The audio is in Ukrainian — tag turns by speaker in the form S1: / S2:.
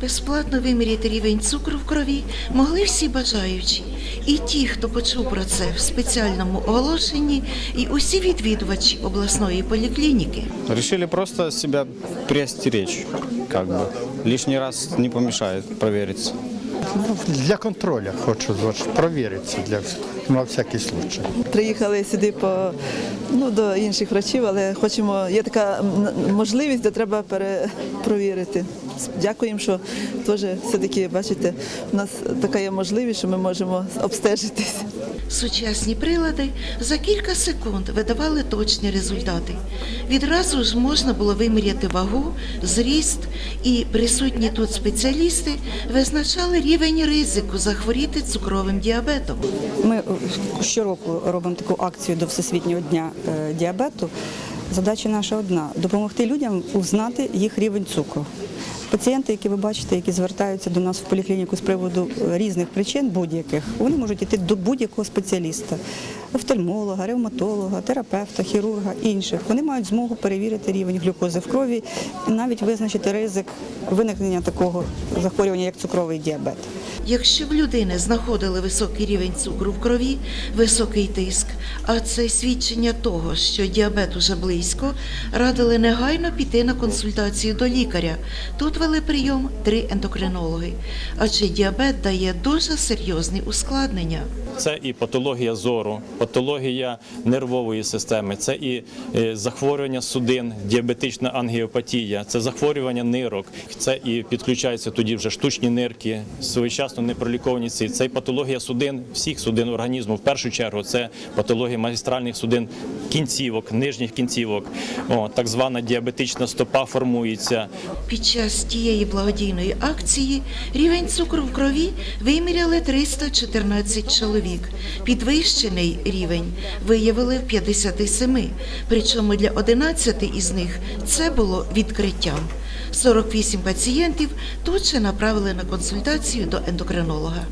S1: Безплатно виміряти рівень цукру в крові могли всі бажаючі. І ті, хто почув про це в спеціальному оголошенні, і усі відвідувачі обласної поліклініки.
S2: Рішили просто себе пристеречь, как бы. лишній раз не помішає провериться.
S3: Ну, для контролю хочу провіритися для на всякий случай.
S4: Приїхали сюди по ну до інших врачів, але хочемо. Є така можливість, де треба перепровірити. Дякуємо, що теж все-таки бачите, у нас така є можливість, що ми можемо обстежитись.
S1: Сучасні прилади за кілька секунд видавали точні результати. Відразу ж можна було виміряти вагу, зріст, і присутні тут спеціалісти визначали рівень ризику захворіти цукровим діабетом.
S5: Ми е, щороку робимо таку акцію до Всесвітнього дня е, діабету. Задача наша одна допомогти людям узнати їх рівень цукру. Пацієнти, які ви бачите, які звертаються до нас в поліклініку з приводу е, різних причин будь-яких, вони можуть йти до будь-якого спеціаліста офтальмолога, ревматолога, терапевта, хірурга інших. Вони мають змогу перевірити рівень глюкози в крові і навіть визначити ризик виникнення такого захворювання, як цукровий діабет.
S1: Якщо в людини знаходили високий рівень цукру в крові, високий тиск, а це свідчення того, що діабет уже близько, радили негайно піти на консультацію до лікаря. Тут вели прийом три ендокринологи, адже діабет дає дуже серйозні ускладнення.
S6: Це і патологія зору, патологія нервової системи, це і е, захворювання судин, діабетична ангіопатія, це захворювання нирок, це і підключаються тоді вже штучні нирки, своєчасно непроліковані ці. Це патологія судин, всіх судин організму. В першу чергу це патологія магістральних судин кінцівок, нижніх кінцівок. О, так звана діабетична стопа формується.
S1: Під час тієї благодійної акції рівень цукру в крові виміряли 314 чоловік. Підвищений рівень виявили в 57, причому для 11 із них це було відкриттям. 48 пацієнтів тут же направили на консультацію до ендокринолога.